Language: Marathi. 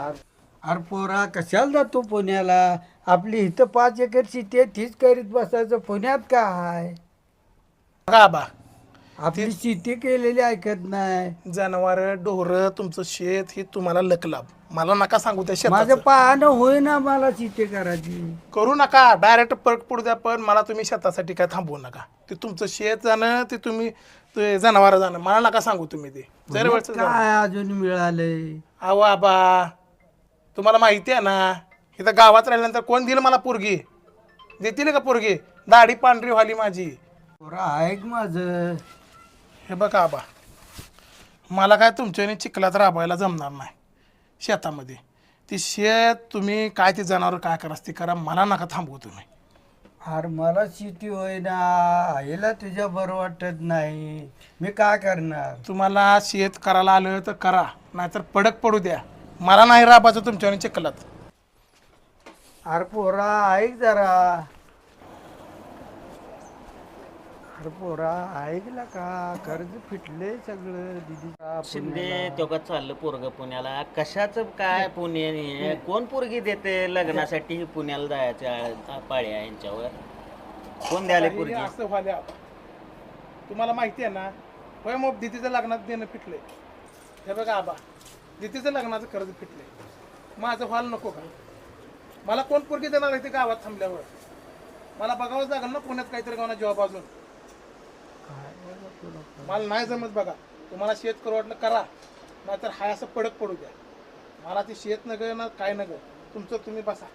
अरे पोरा कशाला जातो पुण्याला? आपली इथं पाच एकर शेती आहे तीच करीत बसायचं पुण्यात काय? बघा आबा आपली शेती केलेली ऐकत नाही. जनावर डोर तुमचं शेत हे तुम्हाला लकलाभ मला नका सांगू त्या माझं शेताचं पाहणं होईना मला शेती करायची. करू नका डायरेक्ट परत पडू द्या पण मला तुम्ही शेतासाठी काय थांबवू नका. ते तुमचं शेत जाणं ते तुम्ही ते जनावर जाणं मला नका सांगू तुम्ही ते. जर वेळचं जाणं. काय अजून मिळालंय? अहो आबा तुम्हाला माहिती आहे ना इथं गावात राहिल्यानंतर कोण दिलं मला पोरगी? देतील का पोरगी? दाढी पांढरी व्हाली माझी. पोरा ऐक माझं. हे बघा आबा मला काय तुमच्याने चिखलात राबायला जमणार नाही शेतामध्ये. ती शेत तुम्ही काय ते जनावर काय करास ते करा मला नका थांबवू तुम्ही. अरे मला शेती होईना आईला तुझ्या बरं वाटत नाही. मी काय करणार? तुम्हाला शेत करायला आलं तर करा नाहीतर पडक पडू द्या. मला नाही राबायचं तुमच्याने चिखलात. अरे पोरा ऐक जरा. अरे पोरा ऐकला का? कर्ज फिटले सगळं दिदीचा शिंदे तो का चाललं पोरग पुण्याला? कशाच काय पुणे? कोण पोरगी देते लग्नासाठी पुण्याला जायच्या पाळ्या यांच्यावर? कोण द्याले हे पोरगी? असं. तुम्हाला माहिती आहे ना होय मग दिदीचं लग्नात देणं फिटले हे बघा आबा. दिदीचं लग्नाचं कर्ज फिटले माझं व्हायला नको का? मला कोण पोरगी देणार आहे ते गावात थांबल्यावर? मला बघावंच लागेल ना पुण्यात काहीतरी गावना जॉब अजून. मला नाही जमत बघा. तुम्हाला शेत करू वाटलं करा. नाहीतर हाय असं पडक पडू द्या. मला ते शेत नगर ना काय नगर तुमचं तुम्ही बसा.